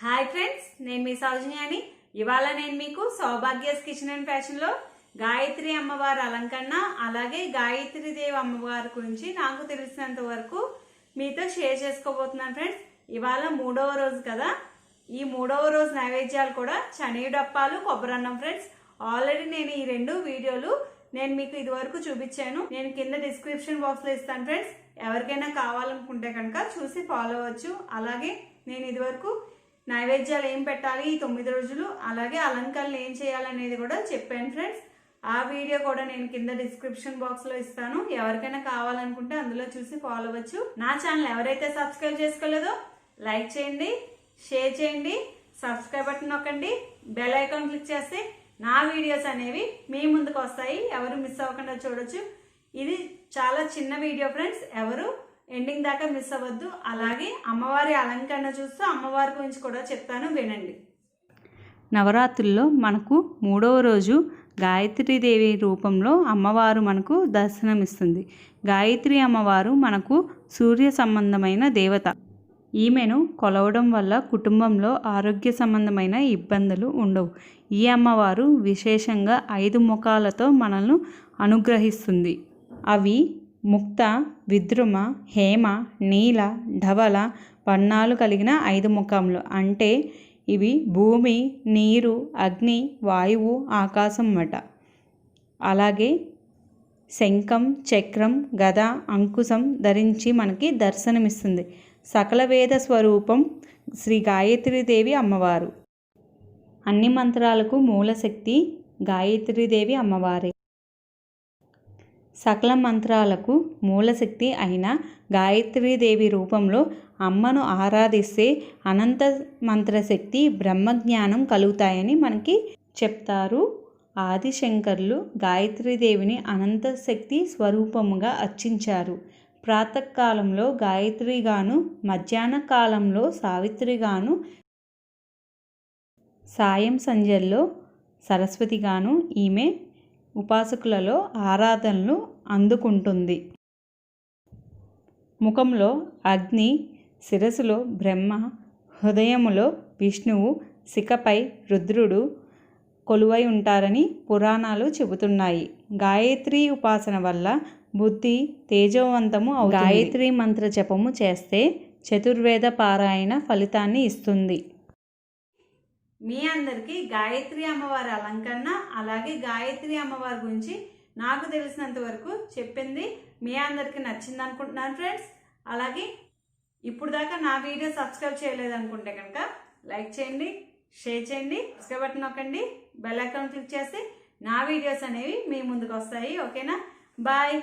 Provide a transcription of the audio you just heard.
Hi friends నేను మీ సౌజన్యాని. ఇవాళ నేను మీకు సౌభాగ్యస్ కిచెన్ అండ్ ఫ్యాషన్లో గాయత్రి అమ్మవారి అలంకరణ అలాగే గాయత్రి దేవి అమ్మవారి గురించి నాకు తెలిసినంత వరకు మీతో షేర్ చేసుకోబోతున్నాను ఫ్రెండ్స్ ఇవాళ మూడవ రోజు కదా. ఈ మూడవ రోజు నైవేద్యాలు కూడా శనగడప్పాలు కొబ్బరన్నం ఫ్రెండ్స్ ఆల్రెడీ నేను ఈ రెండు వీడియోలు నేను మీకు ఇదివరకు చూపించాను. నేను కింద డిస్క్రిప్షన్ బాక్స్లో ఇస్తాను ఫ్రెండ్స్ ఎవరికైనా కావాలనుకుంటే కనుక చూసి ఫాలో అవ్వచ్చు. అలాగే నేను ఇదివరకు నైవేద్యాలు ఏం పెట్టాలి ఈ తొమ్మిది రోజులు? అలాగే అలంకరణలు ఏం చేయాలనేది కూడా చెప్పాను ఫ్రెండ్స్. ఆ వీడియో కూడా నేను కింద డిస్క్రిప్షన్ బాక్స్లో ఇస్తాను. ఎవరికైనా కావాలనుకుంటే అందులో చూసి ఫాలో అవ్వచ్చు. నా ఛానల్ ఎవరైతే సబ్స్క్రైబ్ చేసుకోలేదో లైక్ చేయండి షేర్ చేయండి సబ్స్క్రైబ్ బటన్ నొక్కండి బెల్ ఐకాన్ క్లిక్ చేస్తే నా వీడియోస్ అనేవి మీ ముందుకు వస్తాయి. ఎవరు మిస్ అవ్వకుండా చూడొచ్చు. ఇది చాలా చిన్న వీడియో ఫ్రెండ్స్ ఎవరు ఎండింగ్ దాకా మిస్ అవ్వద్దు. అలాగే అమ్మవారి అలంకరణ చూస్తూ అమ్మవారి గురించి కూడా చెప్తాను వినండి. నవరాత్రుల్లో మనకు మూడవ రోజు గాయత్రీదేవి రూపంలో అమ్మవారు మనకు దర్శనమిస్తుంది. గాయత్రి అమ్మవారు మనకు సూర్య సంబంధమైన దేవత. ఈమెను కొలవడం వల్ల కుటుంబంలో ఆరోగ్య సంబంధమైన ఇబ్బందులు ఉండవు. ఈ అమ్మవారు విశేషంగా ఐదు ముఖాలతో మనల్ని అనుగ్రహిస్తుంది. అవి ముక్త విద్రుమ హేమ నీల ధవల వర్ణాలు కలిగిన ఐదు ముఖములు. అంటే ఇవి భూమి నీరు అగ్ని వాయువు ఆకాశం మట అలాగే శంఖం చక్రం గద అంకుశం ధరించి మనకి దర్శనమిస్తుంది. సకల వేద స్వరూపం శ్రీ గాయత్రీదేవి అమ్మవారు. అన్ని మంత్రాలకు మూలశక్తి గాయత్రీదేవి అమ్మవారే. సకల మంత్రాలకు మూలశక్తి అయిన గాయత్రీదేవి రూపంలో అమ్మను ఆరాధిస్తే అనంత మంత్రశక్తి బ్రహ్మజ్ఞానం కలుగుతాయని మనకి చెప్తారు. ఆదిశంకర్లు గాయత్రీదేవిని అనంత శక్తి స్వరూపముగా అర్చించారు. ప్రాతకాలంలో గాయత్రిగాను మధ్యాహ్న కాలంలో సావిత్రిగాను సాయం సంజల్లో సరస్వతిగాను ఈమె ఉపాసకులలో ఆరాధనలు అందుకుంటుంది. ముఖంలో అగ్ని శిరస్సులో బ్రహ్మ హృదయములో విష్ణువు శిఖపై రుద్రుడు కొలువై ఉంటారని పురాణాలు చెబుతున్నాయి. గాయత్రి ఉపాసన వల్ల బుద్ధి తేజోవంతము గాయత్రి మంత్ర జపము చేస్తే చతుర్వేద పారాయణ ఫలితాన్ని ఇస్తుంది. మీ అందరికీ గాయత్రి అమ్మవారి అలంకరణ అలాగే గాయత్రి అమ్మవారి గురించి నాకు తెలిసినంత వరకు చెప్పింది మీ అందరికీ నచ్చింది అనుకుంటున్నాను ఫ్రెండ్స్. అలాగే ఇప్పుడు దాకా నా వీడియో సబ్స్క్రైబ్ చేయలేదనుకుంటే కనుక లైక్ చేయండి షేర్ చేయండి సబ్స్క్రైబ్ బటన్ నొక్కండి బెల్ ఐకాన్ క్లిక్ చేస్తే నా వీడియోస్ అనేవి మీ ముందుకు వస్తాయి. ఓకేనా? బాయ్.